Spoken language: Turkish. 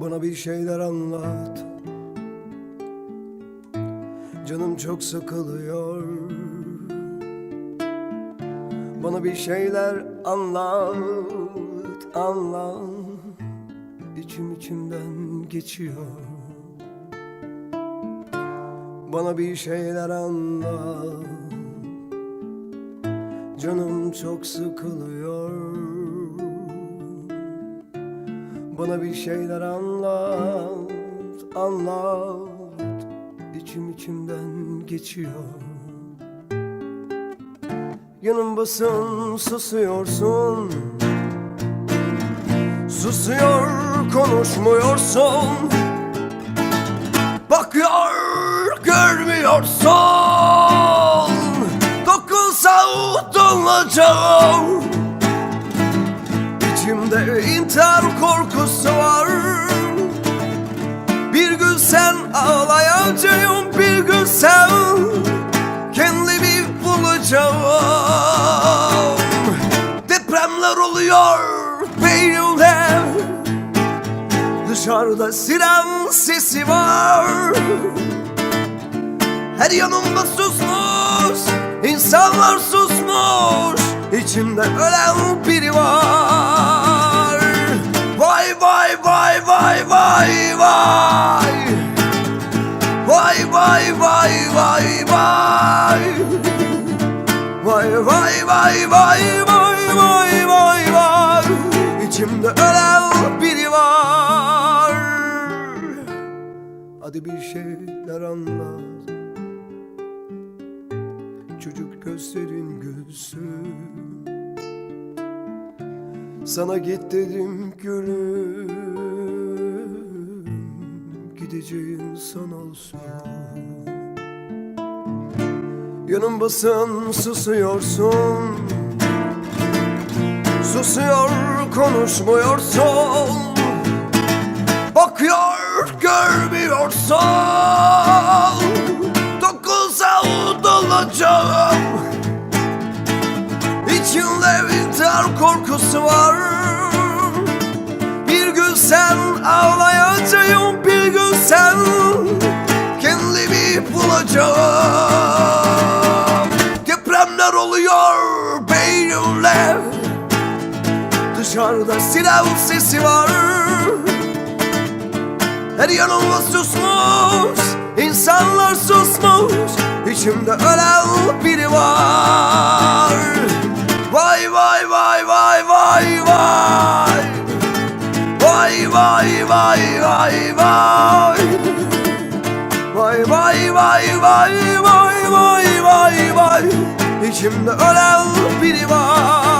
Bana bir şeyler anlat. Canım çok sıkılıyor. Bana bir şeyler anlat Anlat. İçim içimden geçiyor. Bana bir şeyler anlat. Canım çok sıkılıyor Bana bir şeyler anlat Anlat. İçim içimden geçiyor. Yanımdasın susuyorsun. Susuyor konuşmuyorsun. Bakıyor görmüyorsun. Dokunsa utanacağım İçimde intihar korkusu var. Bir gün sen ağlayacağım Bir gün sen kendimi bulacağım. Depremler oluyor beynimde Dışarıda siren sesi var. Her yanımda susmuş insanlar susmuş. İçimde ölen biri var vay vay vay. Vay Vay vay vay vay vay vay vay. İçimde ölen biri var. Hadi bir şeyler anlat. Çocuk gözlerin gülsün. Sana git dedim gülüm. Gideceğin son olsun Yanımdasın susuyorsun. Susuyor konuşmuyorsun. Bakıyor görmüyorsun. Dokunsa udalacağım İçimde intihar korkusu var. Bir gün sen ağlayacağım Bir gün sen kendimi bulacağım Dışarıda silah sesi var Her yanıma susmuş insanlar susmuş İçimde ölen biri var Vay vay vay vay vay vay Vay vay vay vay vay Vay vay vay vay vay vay vay vay İçimde ölen biri var